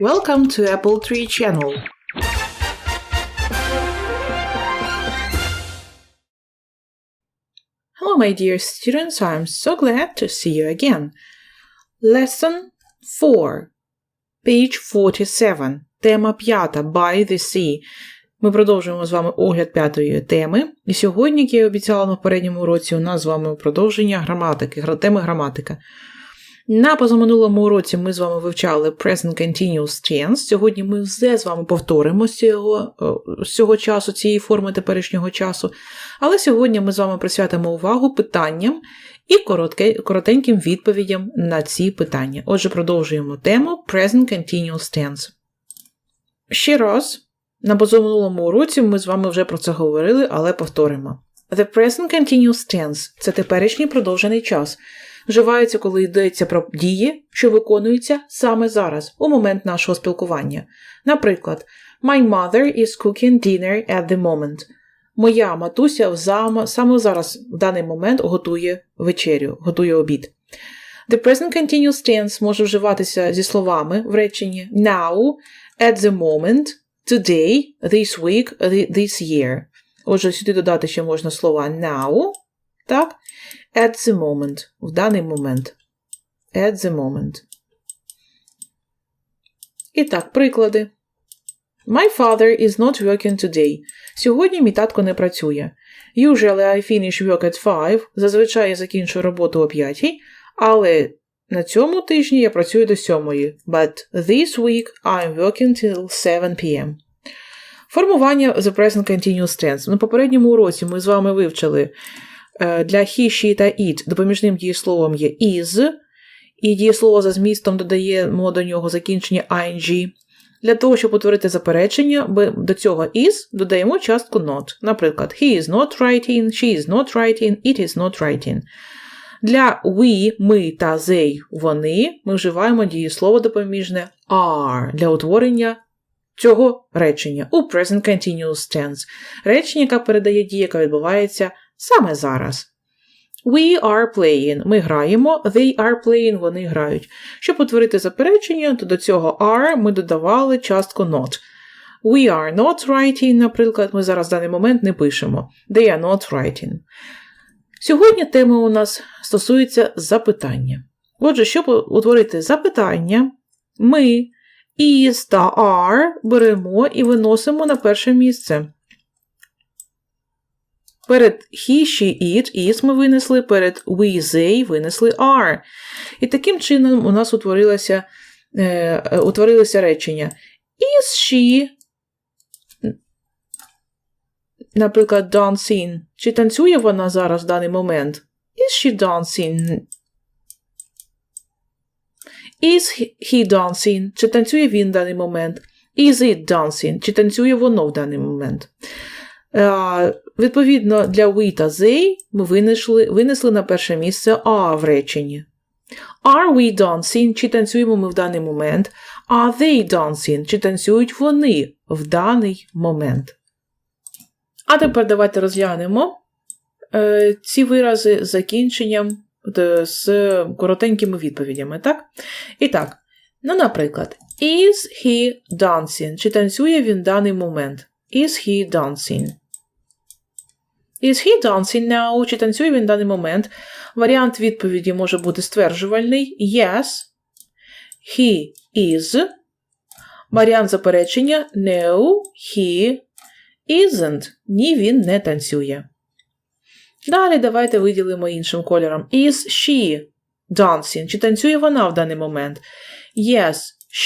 Welcome to Apple Tree Channel. Hello, my dear students. I'm so glad to see you again. Lesson 4, page 47. Тема 5 By the Sea. Ми продовжуємо з вами огляд п'ятої теми. І сьогодні, як я обіцяла на попередньому уроці, у нас з вами продовження граматики, теми граматика. На позаминулому уроці ми з вами вивчали Present Continuous Tense. Сьогодні ми все з вами повторимо з цього, е, з цього часу, цієї форми теперішнього часу. Але сьогодні ми з вами присвятимо увагу питанням і коротке, коротеньким відповідям на ці питання. Отже, продовжуємо тему Present Continuous Tense. Ще раз, на позаминулому уроці ми з вами вже про це говорили, але повторимо. The present continuous tense – це теперішній продовжений час. Вживається, коли йдеться про дії, що виконуються саме зараз, у момент нашого спілкування. Наприклад, My mother is cooking dinner at the moment. Моя матуся саме зараз, в даний момент, готує вечерю, готує обід. The present continuous tense може вживатися зі словами в реченні now, at the moment, today, this week, this year. Отже, сюди додати ще можна слова now, так? At the moment, в даний момент. At the moment. І так, приклади. My father is not working today. Сьогодні мій татко не працює. Usually I finish work at 5. Зазвичай я закінчую роботу о 5, але на цьому тижні я працюю до 7. But this week I'm working till 7 p.m. Формування The Present Continuous Tense. На попередньому уроці ми з вами вивчили для he, she та it допоміжним дієсловом є is, і дієслово за змістом додаємо до нього закінчення ing. Для того, щоб утворити заперечення, ми до цього is додаємо частку not. Наприклад, he is not writing, she is not writing, it is not writing. Для we, ми та they, вони ми вживаємо дієслово допоміжне are для утворення цього речення у present continuous tense. Речення, яке передає дію, яка відбувається саме зараз. We are playing. Ми граємо, they are playing, вони грають. Щоб утворити заперечення, то до цього are ми додавали частку not. We are not writing, наприклад, ми зараз в даний момент не пишемо. They are not writing. Сьогодні тема у нас стосується запитання. Отже, щоб утворити запитання, ми is та are беремо і виносимо на перше місце. Перед he, she, it, is ми винесли, перед we, they винесли are. І таким чином у нас утворилося, е, е, утворилося речення. Is she, наприклад, dancing? Чи танцює вона зараз в даний момент? Is she dancing? Is he dancing? Чи танцює він в даний момент? Is it dancing? Чи танцює воно в даний момент? Відповідно, для we та they ми винесли, винесли на перше місце are в реченні. Are we dancing? Чи танцюємо ми в даний момент? Are they dancing? Чи танцюють вони в даний момент? А тепер давайте розглянемо е, ці вирази з закінченням е, з коротенькими відповідями, так? І так, ну, наприклад, Is he dancing? Чи танцює він в даний момент? Is he dancing? Is he dancing now? Чи танцює він в даний момент? Варіант відповіді може бути стверджувальний Yes. He is. Варіант заперечення No, he isn't. Ні, він не танцює. Далі давайте виділимо іншим кольором. Is she dancing? Чи танцює вона в даний момент? Yes,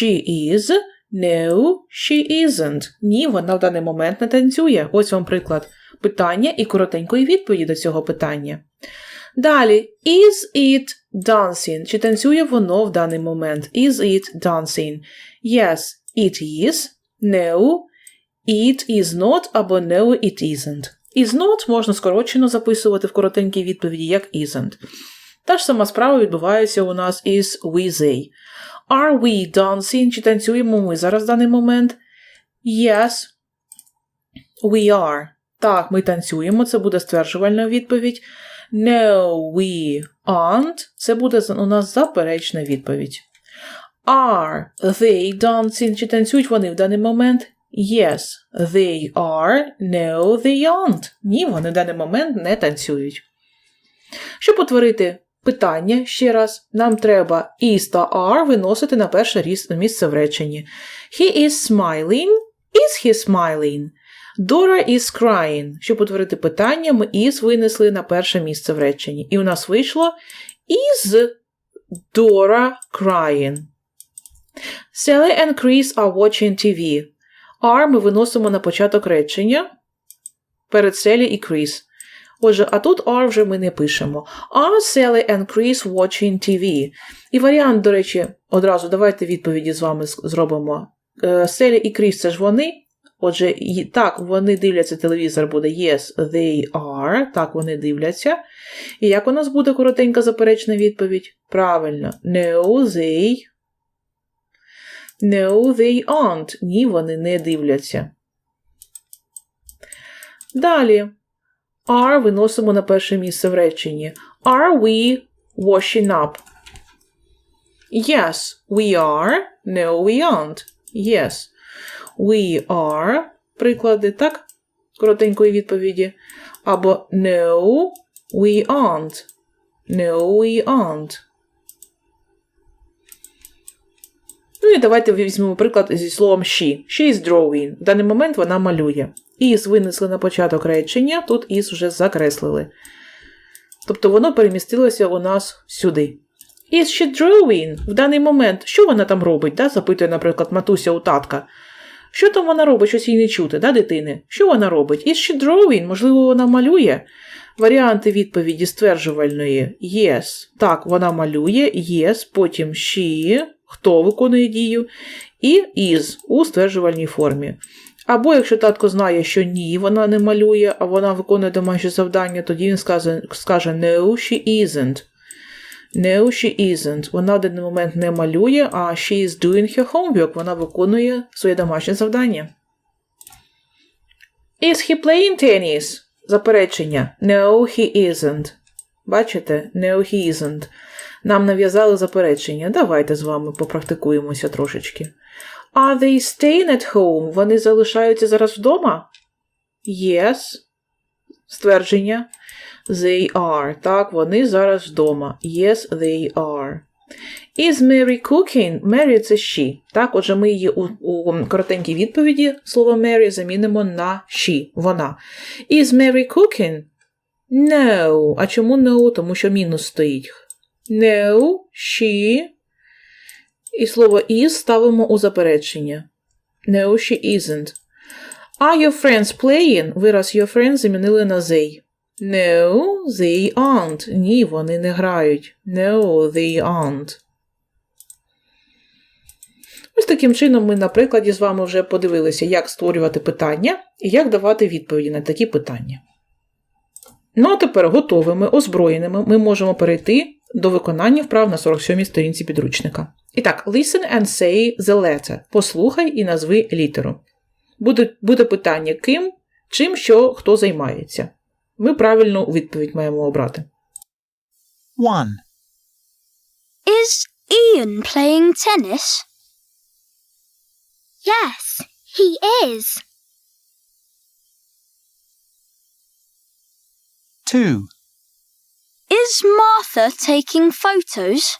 she is. No, she isn't. Ні, вона в даний момент не танцює. Ось вам приклад питання і коротенької відповіді до цього питання. Далі, is it dancing? Чи танцює воно в даний момент? Is it dancing? Yes, it is. No, it is not або no, it isn't. Is not можна скорочено записувати в коротенькій відповіді як isn't. Та ж сама справа відбувається у нас із we they. Are we dancing? Чи танцюємо ми зараз в даний момент? Yes, we are. Так, ми танцюємо, це буде стверджувальна відповідь. No, we aren't. Це буде у нас заперечна відповідь. Are they dancing? Чи танцюють вони в даний момент? Yes, they are. No, they aren't. Ні, вони в даний момент не танцюють. Щоб утворити питання ще раз, нам треба is та are виносити на перше місце в реченні. He is smiling. Is he smiling? Dora is crying. Щоб утворити питання, ми is винесли на перше місце в реченні. І у нас вийшло is Dora crying. Sally and Chris are watching TV. Are ми виносимо на початок речення перед Селі і Chris. Отже, а тут are вже ми не пишемо. Are Sally and Chris watching TV? І варіант, до речі, одразу давайте відповіді з вами зробимо. Селі і Кріс це ж вони. Отже, так, вони дивляться телевізор, буде yes, they are. Так, вони дивляться. І як у нас буде коротенька заперечна відповідь? Правильно. No, they. No, they aren't. Ні, вони не дивляться. Далі. Are виносимо на перше місце в реченні. Are we washing up? Yes, we are. No, we aren't. Yes, we are. Приклади, так? Коротенької відповіді. Або No, we aren't. No, we aren't. Ну і давайте візьмемо приклад зі словом she. She is drawing. В даний момент вона малює. Is винесли на початок речення, тут is вже закреслили. Тобто воно перемістилося у нас сюди. Is she drawing? В даний момент, що вона там робить? Да? Запитує, наприклад, матуся у татка. Що там вона робить, щось їй не чути, да, дитини? Що вона робить? Is she drawing? Можливо, вона малює? Варіанти відповіді стверджувальної yes. Так, вона малює, yes, потім she, хто виконує дію, і is у стверджувальній формі. Або якщо татко знає, що ні, вона не малює, а вона виконує домашнє завдання, тоді він скаже, no, she isn't. No, she isn't. Вона в даний момент не малює, а she is doing her homework. Вона виконує своє домашнє завдання. Is he playing tennis? Заперечення. No, he isn't. Бачите? No, he isn't. Нам нав'язали заперечення. Давайте з вами попрактикуємося трошечки. Are they staying at home? Вони залишаються зараз вдома? Yes. Ствердження. They are. Так, вони зараз вдома. Yes, they are. Is Mary cooking? Mary це she. Так, отже, ми її у, у коротенькій відповіді слово Mary замінимо на she. Вона. Is Mary cooking? No. А чому no? Тому що мінус стоїть. No, she. І слово is ставимо у заперечення. No, she isn't. Are your friends playing? Вираз your friends замінили на they. No, they aren't. Ні, вони не грають. No, they aren't. Ось таким чином ми на прикладі з вами вже подивилися, як створювати питання і як давати відповіді на такі питання. Ну, а тепер готовими, озброєними ми можемо перейти до виконання вправ на 47-й сторінці підручника. І так, listen and say the letter. Послухай і назви літеру. Буде, буде питання ким, чим, що, хто займається. Ми правильну відповідь маємо обрати. 1, Is Ian playing tennis? Yes, he is. 2, Is Martha taking photos?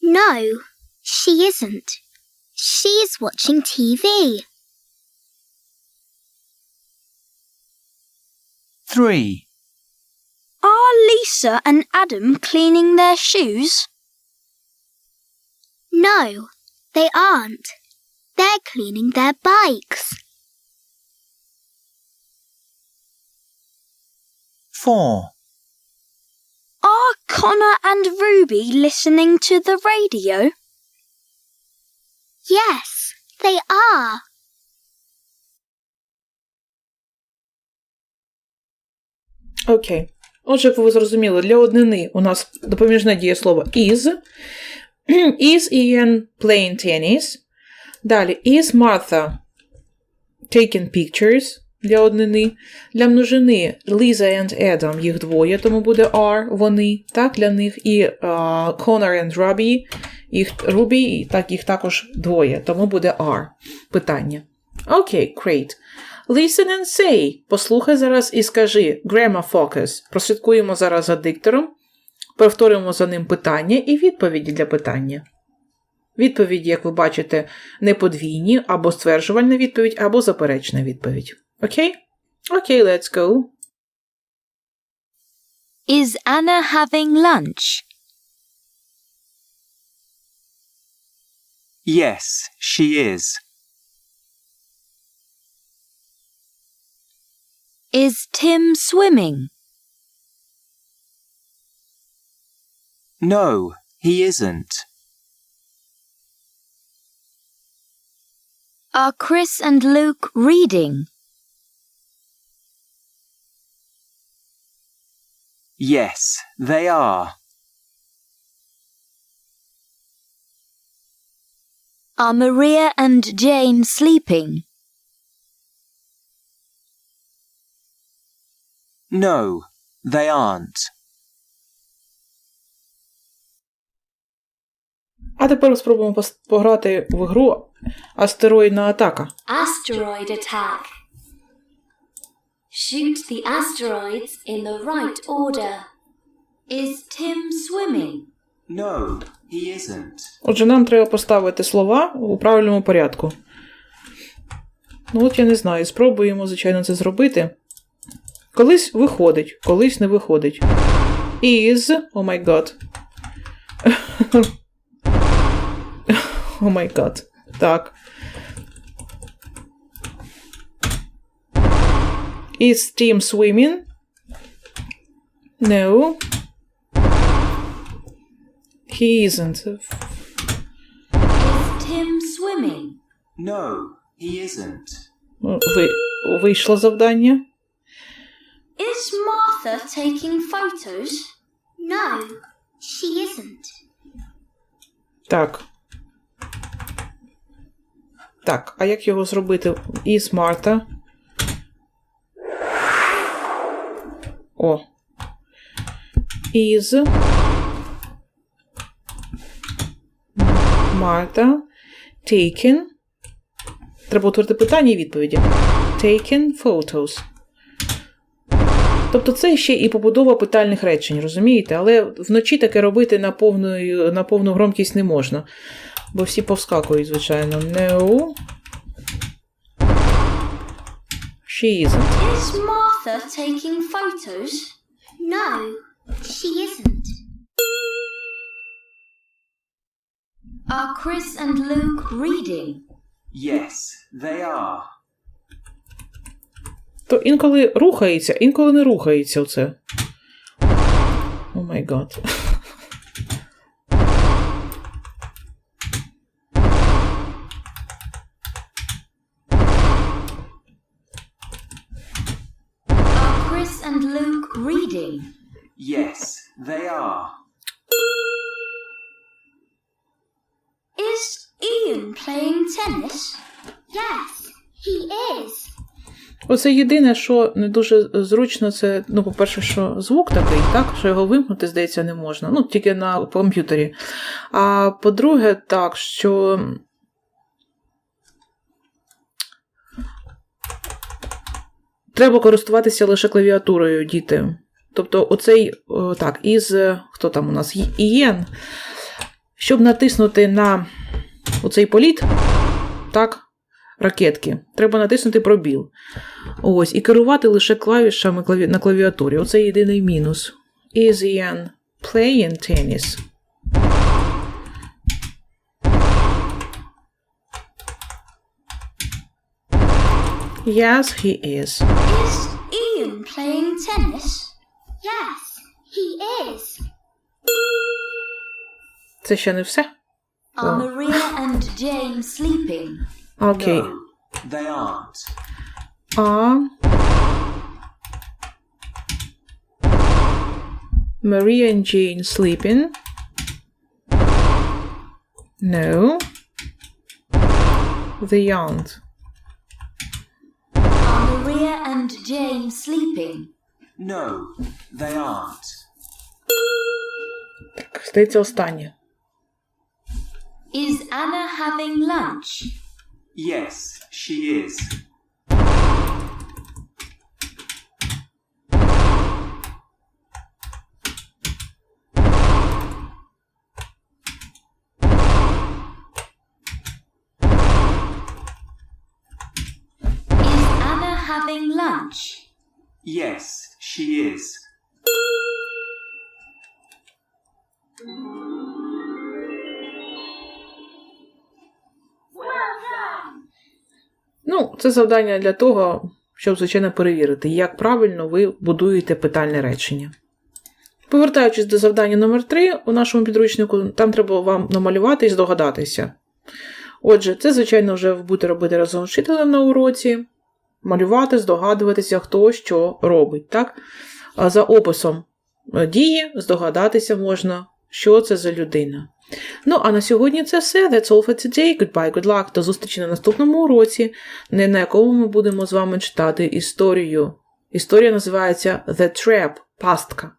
No, she isn't. She's watching TV. 3, Are Lisa and Adam cleaning their shoes? No, they aren't. They're cleaning their bikes. 4, Are Connor and Ruby listening to the radio? Yes, they are. Окей. Отже, як ви зрозуміли, для однини у нас допоміжне дієслово is. Is Ian playing tennis? Далі, is Martha taking pictures для однини. Для множини Lisa and Adam, їх двоє, тому буде are, вони, так, для них. І uh, Connor and Robbie, Їх Рубі, так їх також двоє, тому буде are. Питання. Окей, great. Listen and say. Послухай зараз і скажи. Grammar focus. Прослідкуємо зараз за диктором. Повторюємо за ним питання і відповіді для питання. Відповіді, як ви бачите, не подвійні, або стверджувальна відповідь, або заперечна відповідь. Окей? Окей, let's go. Is Anna having lunch? Yes, she is. Is Tim swimming? No, he isn't. Are Chris and Luke reading? Yes, they are. Are Maria and Jane sleeping? No, they aren't. А тепер спробуємо пограти в гру Астероїдна атака. Asteroid attack. Shoot the asteroids in the right order. Is Tim swimming? No, he isn't. Отже, нам треба поставити слова у правильному порядку. Ну, от я не знаю, спробуємо, звичайно, це зробити. Колись виходить, колись не виходить. Is. О май гад. О май гад. Так. Is Tim swimming? No. He isn't. Is Tim swimming? No, he isn't. Ви... Вийшло завдання. Is Martha taking photos? No, she isn't. Так. Так, а як його зробити? Із Марта. О. Із. Марта. Taken. Треба утворити питання і відповіді. Taken photos. Тобто це ще і побудова питальних речень, розумієте? Але вночі таке робити на повну, на повну громкість не можна. Бо всі повскакують, звичайно. No. She isn't. Is Martha taking photos? No, she isn't. Are Chris and Luke reading? Yes, they are. То інколи рухається, інколи не рухається оце. О май гад. Chris and Luke reading? Yes, they are. Is Ian playing tennis? Yes, he is. Оце єдине, що не дуже зручно, це, ну, по-перше, що звук такий, так, що його вимкнути, здається, не можна. Ну, тільки на комп'ютері. А по-друге, так, що. Треба користуватися лише клавіатурою, діти. Тобто, оцей, так, із. Хто там у нас? Ієн. Щоб натиснути на оцей політ, так, ракетки, треба натиснути пробіл. Ось, і керувати лише клавішами на клавіатурі. Оце єдиний мінус. Is Ian playing tennis? Yes, he is. Is Ian playing tennis? Yes, he is. Це ще не все? Are Maria and Jane sleeping? Окей. No, they aren't. Are Maria and Jane sleeping? No. They aren't. Are Maria and Jane sleeping? No, they aren't. Так, здається, останнє. Is Anna having lunch? Yes, she is. Is Anna having lunch? Yes, she is. Ну, це завдання для того, щоб, звичайно, перевірити, як правильно ви будуєте питальне речення. Повертаючись до завдання номер 3 у нашому підручнику, там треба вам намалювати і здогадатися. Отже, це, звичайно, вже будете робити разом з вчителем на уроці, малювати, здогадуватися, хто що робить. Так? За описом е, дії здогадатися можна, що це за людина. Ну, а на сьогодні це все. That's all for today. Goodbye, good luck. До зустрічі на наступному уроці, на якому ми будемо з вами читати історію. Історія називається The Trap Пастка.